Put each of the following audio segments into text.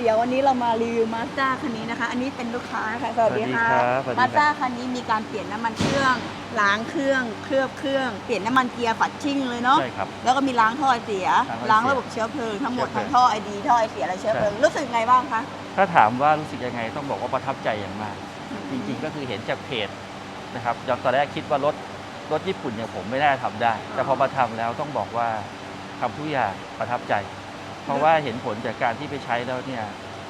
เดี๋ยววันนี้เรามารีวิวมาสด้าคันนี้นะคะ อันนี้เป็นลูกค้าค่ะสวัสดีค่ะสวัสดีครับสวัสดีครับ มาสด้าคันนี้มีการเปลี่ยนน้ำมันเครื่องล้างเครื่องเคลือบเครื่องเปลี่ยนน้ำมันเกียร์ฝัดชิ่งเลยเนาะใช่ครับ แล้วก็มีล้างท่อไอเสีย ล้างท่อไอเสียล้างระบบเชื้อเพลิงทั้งหมดเชื้ทั้องเพลิงท่อไอดีท่อไอเสียและเชื้อเพลิงใช่รู้สึกไงบ้างคะถ้าถามว่ารู้สึกยังไงต้องบอกว่าประทับใจอย่างมาก จริงๆก็คือเห็นจากเพจนะครับตอนแรกคิดว่ารถรถญี่ปุ่นเนี่ยผมไม่น่าทำได้ แต่พอมาทำแล้วต้องบอกว่าทำทุกอย่างประทับใจ เพราะว่าเห็นผลจากการที่ไปใช้แล้วเนี่ย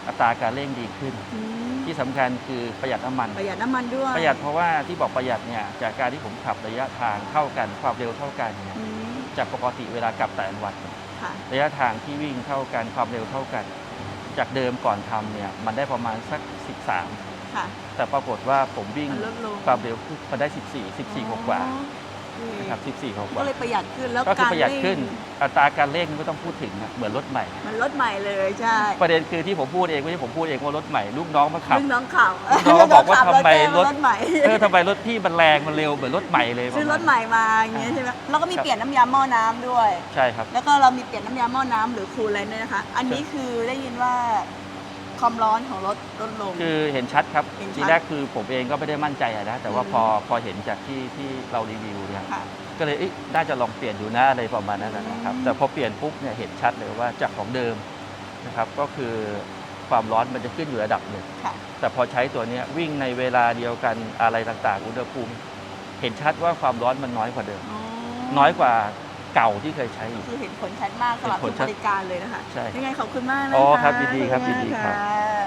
อัตราการเร่งดีขึ้น อืมที่สำคัญคือประหยัดน้ำมัน ประหยัดน้ำมันด้วยประหยัดเพราะว่าที่บอกประหยัดเนี่ยจากการที่ผมขับระยะทางเท่ากันความเร็วเท่ากันเนี่ยอืมจากปกติเวลากลับแต่ละวันเนี่ยค่ะระยะทางที่วิ่งเท่ากันความเร็วเท่ากัน จากเดิมก่อนทำเนี่ยมันได้ประมาณสัก13ค่ะแต่ปรากฏว่าผมวิ่งมันลดลงความเร็วขึ้นมาได้ 14 14กว่ากว่าอ๋อ นะครับ 14กว่าก็เลยประหยัดขึ้นแล้วก็คือประหยัดกาขึ้นเร่งอัตราการเร่งไม่ต้องพูดถึงนะเหมือนรถใหม่ มันรถใหม่เลยใช่ประเด็นคือที่ผมพูดเองไม่ใช่ผมพูดเองว่ารถใหม่ลูกน้องมาขับซึ่งน้องขับน้องก็บอกว่าทำไมรถ รถใหม่เออทำไมรถพี่มันแรงมันเร็วเหมือนรถใหม่เลยซื้อรถปะาณใหม่มาอย่างเงี้ยใช่ไหมแล้วก็มีครับเปลี่ยนน้ำยาหม้อน้ำด้วย ใช่ครับ แล้วก็เรามีเปลี่ยนน้ำยาหม้อน้ำหรือคูลเลนด้วยนะคะ อันนี้คือได้ยินว่า ความร้อนของรถลดลง คือเห็นชัดครับเห็นชัดทีแรกคือผมเองก็ไม่ได้มั่นใจอะนะแต่ว่าอืม พอพอเห็นจากที่ที่เรารีวิวเนี่ยค่ะ ก็เลยเอ๊ะน่าจะลองเปลี่ยนดูหน้าอะไรประมาณนั้นนะครับ อืม แต่พอเปลี่ยนปุ๊บเนี่ยเห็นชัดเลยว่าจากของเดิมนะครับก็คือความร้อนมันจะขึ้นอยู่ระดับหนึ่ง ค่ะ แต่พอใช้ตัวเนี้ยวิ่งในเวลาเดียวกันอะไรต่างๆ อุณหภูมิ เห็นชัดว่าความร้อนมันน้อยกว่าเดิมอ๋อน้อยกว่า เก่าที่เคยใช้อีกคือเห็นผลชัดมากสำหรับเห็นผทุลกชัดบริการเลยนะคะใช่ยังไงขอบคุณมากนะอ๋คะอครับยินดีครับขอณมากยินดีครับะ